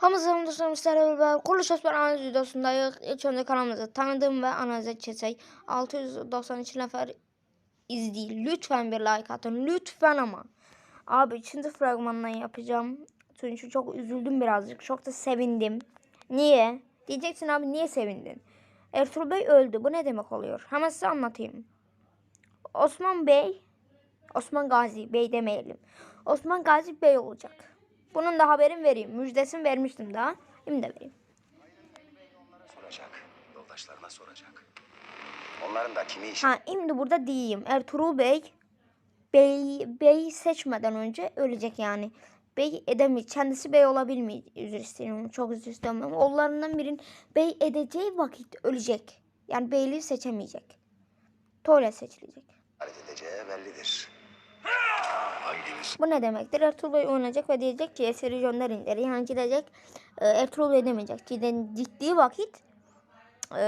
Hamza dostlarım sizlerle beraber kuruluş osman analiz videosundayız. İlk önce kanalımızı tanıdım ve analize geçecek. 692 nefer izleyin. Lütfen bir like atın. Lütfen ama. Abi ikinci fragmandan yapacağım. Çünkü çok üzüldüm birazcık. Çok da sevindim. Niye? Diyeceksin abi niye sevindin? Ertuğrul Bey öldü. Bu ne demek oluyor? Hemen size anlatayım. Osman Bey, Osman Gazi Bey demeyelim. Osman Gazi Bey olacak. Bunun da haberini vereyim. Müjdesini vermiştim daha. Şimdi de vereyim. soracak. Yoldaşlarına soracak. Onların da kimi iş Ha şimdi burada diyeyim. Ertuğrul Bey Bey Bey seçmeden önce ölecek yani. Bey edemeyecek. Kendisi bey olabilmeyecek. Üzür isterim. Çok üzür ama oğullarından birinin bey edeceği vakit ölecek. Yani beyliği seçemeyecek. Tuvalet seçilecek. ziyaret edeceği bellidir. Bu ne demektir? Ertuğrul Bey oynayacak ve diyecek ki eseri gönderin der. Yani gidecek e, Ertuğrul Bey demeyecek. Cidden ciddi vakit e,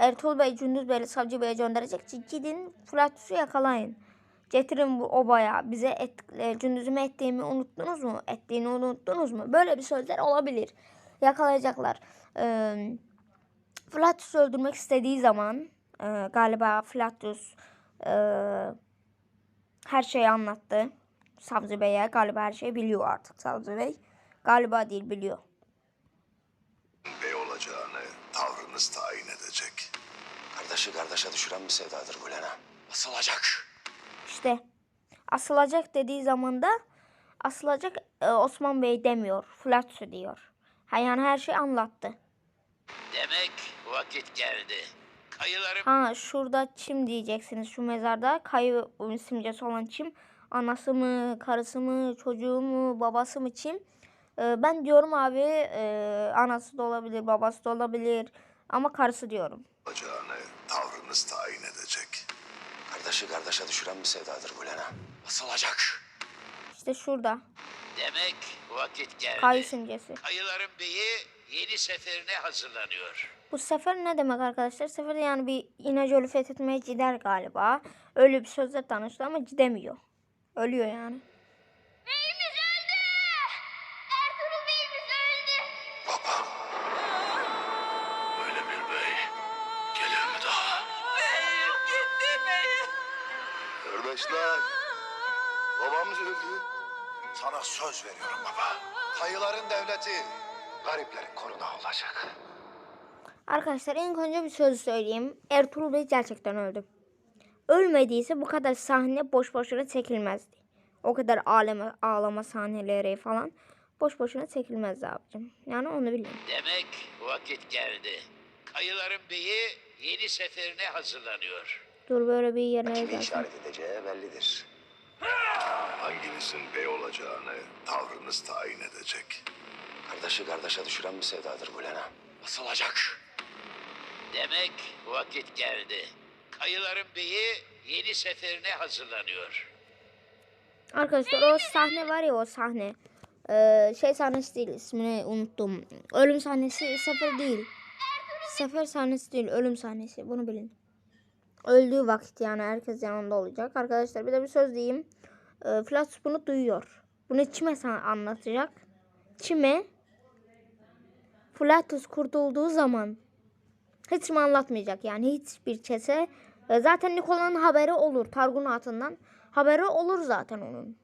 Ertuğrul Bey, Gündüz Bey, Savcı Bey'e gönderecek. Gidin Flatus'u yakalayın. Getirin bu obaya. Bize et, e, gündüzüme ettiğimi unuttunuz mu? Ettiğini unuttunuz mu? Böyle bir sözler olabilir. Yakalayacaklar. E, Flatus'u öldürmek istediği zaman e, galiba Flatus e, her şeyi anlattı. Savcı Bey'e galiba her şeyi biliyor artık Savcı Bey. Galiba değil biliyor. bey olacağını tavrınız tayin edecek. Kardeşi kardeşe düşüren bir sevdadır bu Lena. Asılacak. İşte asılacak dediği zaman da asılacak e, Osman Bey demiyor. Flatsu diyor. Ha, yani her şeyi anlattı. Demek vakit geldi. Kayılarım Ha şurada çim diyeceksiniz şu mezarda. Kayı simgesi olan çim. Anası mı, karısı mı, çocuğu mu, babası mı çim? E, ben diyorum abi e, anası da olabilir, babası da olabilir. Ama karısı diyorum. Olacağını tavrınız tayin edecek. Kardeşi kardeşe düşüren bir sevdadır bu Lena. Asılacak. İşte şurada. demek vakit geldi. Kayı simgesi. Kayıların beyi yeni seferine hazırlanıyor. Bu sefer ne demek arkadaşlar? Sefer yani bir İnegöl'ü fethetmeye gider galiba. Öyle bir sözle tanıştı ama gidemiyor. Ölüyor yani. Beyimiz öldü! Ertuğrul Beyimiz öldü! Babam. Böyle bir bey gelir mi daha? Beyim gitti beyim. Kardeşler. Babamız öldü. Sana söz veriyorum baba. Kayıların devleti gariplerin korunağı olacak. Arkadaşlar ilk önce bir söz söyleyeyim. Ertuğrul Bey gerçekten öldü. Ölmediyse bu kadar sahne boş boşuna çekilmezdi. O kadar ağlama, ağlama sahneleri falan boş boşuna çekilmezdi abicim. Yani onu bilin. Demek vakit geldi. Kayıların beyi yeni seferine hazırlanıyor. Dur böyle bir yerine Kimi işaret edeceği bellidir. Hanginizin bey olacağını tavrınız tayin edecek. Kardeşi kardeşe düşüren bir sevdadır bu Lena. Asılacak. Demek vakit geldi. Kayıların beyi yeni seferine hazırlanıyor. Arkadaşlar o sahne var ya o sahne. Ee, şey sahnesi değil ismini unuttum. Ölüm sahnesi sefer değil. Sefer sahnesi değil ölüm sahnesi bunu bilin. Öldüğü vakit yani herkes yanında olacak. Arkadaşlar bir de bir söz diyeyim. Ee, Flatus bunu duyuyor. Bunu Çime sana anlatacak. Çime Flatus kurtulduğu zaman hiç mi anlatmayacak yani hiçbir kese. Ee, Zaten Nikola'nın haberi olur Targun Hatun'dan. Haberi olur zaten onun.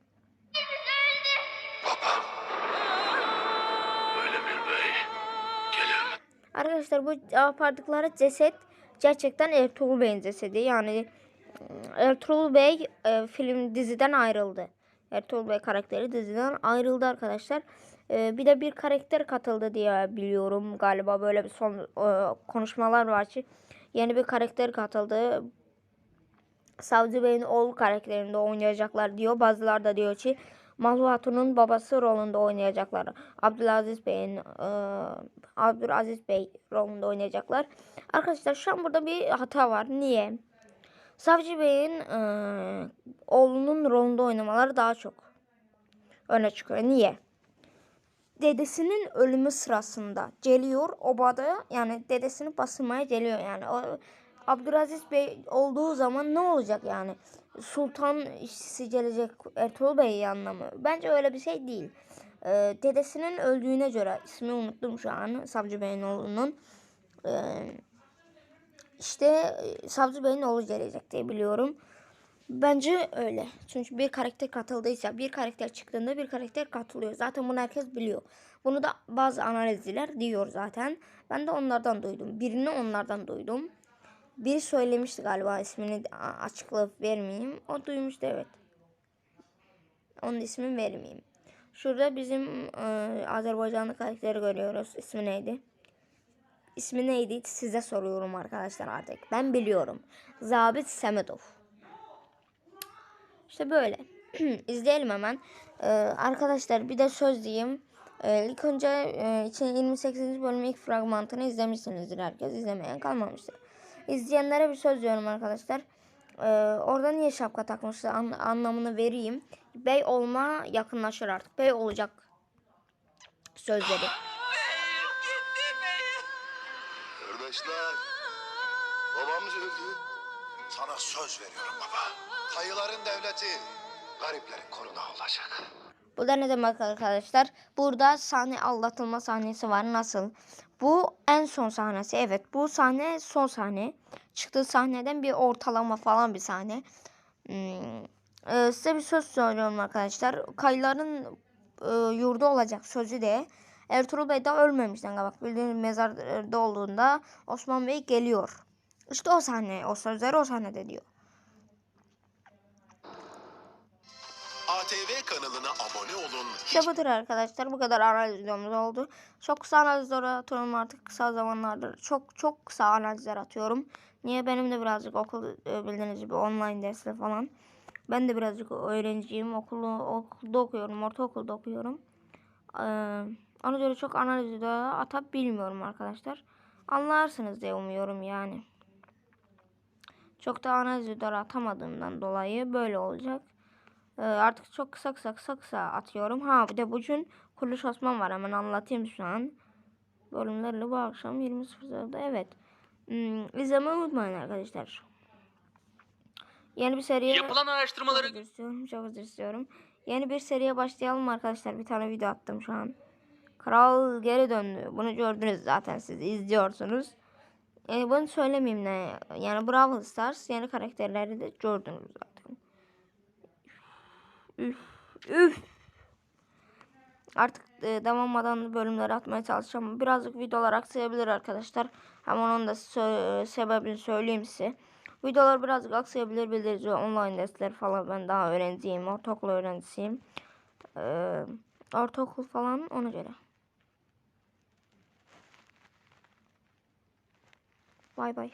Arkadaşlar bu yapardıkları ceset gerçekten Ertuğrul Bey'in cesedi. Yani e, Ertuğrul Bey e, film diziden ayrıldı. Ertuğrul Bey karakteri diziden ayrıldı arkadaşlar. E, bir de bir karakter katıldı diye biliyorum. Galiba böyle bir son e, konuşmalar var ki yeni bir karakter katıldı. Savcı Bey'in oğlu karakterinde oynayacaklar diyor. Bazıları da diyor ki Mahlu Hatun'un babası rolünde oynayacaklar. Abdülaziz Bey'in e, Abdülaziz Bey rolünde oynayacaklar. Arkadaşlar şu an burada bir hata var. Niye? Savcı Bey'in e, oğlunun rolünde oynamaları daha çok öne çıkıyor. Niye? Dedesinin ölümü sırasında geliyor obada yani dedesini basılmaya geliyor yani. O, Abdülaziz Bey olduğu zaman ne olacak yani? Sultan işçisi gelecek Ertuğrul Bey yanına mı? Bence öyle bir şey değil. e, dedesinin öldüğüne göre ismi unuttum şu an Savcı Bey'in oğlunun. E, işte Savcı Bey'in oğlu gelecek diye biliyorum. Bence öyle. Çünkü bir karakter katıldıysa bir karakter çıktığında bir karakter katılıyor. Zaten bunu herkes biliyor. Bunu da bazı analizciler diyor zaten. Ben de onlardan duydum. Birini onlardan duydum. Biri söylemişti galiba ismini açıklayıp vermeyeyim. O duymuştu evet. Onun ismini vermeyeyim. Şurada bizim e, Azerbaycanlı karakteri görüyoruz. İsmi neydi? İsmi neydi? Size soruyorum arkadaşlar artık. Ben biliyorum. Zabit Semedov. İşte böyle. İzleyelim hemen. Ee, arkadaşlar bir de söz diyeyim. Ee, ilk önce e, için 28. bölümün ilk fragmantını izlemişsinizdir herkes. izlemeyen kalmamıştır. İzleyenlere bir söz diyorum arkadaşlar. Ee, orada niye şapka takmıştı an- anlamını vereyim. Bey olma yakınlaşır artık. Bey olacak sözleri. Kardeşler, babamız öldü. Sana söz veriyorum baba. Tayıların devleti gariplerin koruna olacak. Bu da ne demek arkadaşlar? Burada sahne aldatılma sahnesi var. Nasıl? Bu en son sahnesi. Evet bu sahne son sahne. Çıktığı sahneden bir ortalama falan bir sahne. Hmm, e, size bir söz söylüyorum arkadaşlar. Kayıların e, yurdu olacak sözü de. Ertuğrul Bey de ölmemişten bak bildiğiniz mezarda olduğunda Osman Bey geliyor. İşte o sahne, o sözleri o sahnede diyor. ATV kanalına abone olun. İşte budur arkadaşlar. Bu kadar analiz videomuz oldu. Çok kısa analizler atıyorum artık kısa zamanlarda. Çok çok kısa analizler atıyorum. Niye? Benim de birazcık okul e, bildiğiniz gibi online dersler falan. Ben de birazcık öğrenciyim. Okulu, okulda okuyorum. Ortaokulda okuyorum. Ee, ona göre çok analiz videoları atıp bilmiyorum arkadaşlar. Anlarsınız diye umuyorum yani. Çok da analiz videoları atamadığımdan dolayı böyle olacak. Ee, artık çok kısa kısa kısa kısa atıyorum. Ha bir de bugün Kuruluş Osman var. Hemen anlatayım şu an. Bölümlerle bu akşam 20.00'da evet. Hmm, izlemeyi unutmayın arkadaşlar. Yeni bir seriye... Yapılan araştırmaları Çok özür istiyorum. Çok özür istiyorum. Yeni bir seriye başlayalım arkadaşlar. Bir tane video attım şu an. Kral geri döndü. Bunu gördünüz zaten siz izliyorsunuz. Yani bunu söylemeyeyim ne. Yani Brawl Stars yeni karakterleri de gördünüz zaten. Üf, üf. Artık e, devammadan bölümleri atmaya çalışacağım. Birazcık videolar aksayabilir arkadaşlar. Hemen onun da sö- sebebini söyleyeyim size. Videolar birazcık aksayabilir biliriz. Online dersler falan ben daha öğrenciyim. Ortaokul öğrencisiyim. Ee, ortaokul falan ona göre. Bay bay.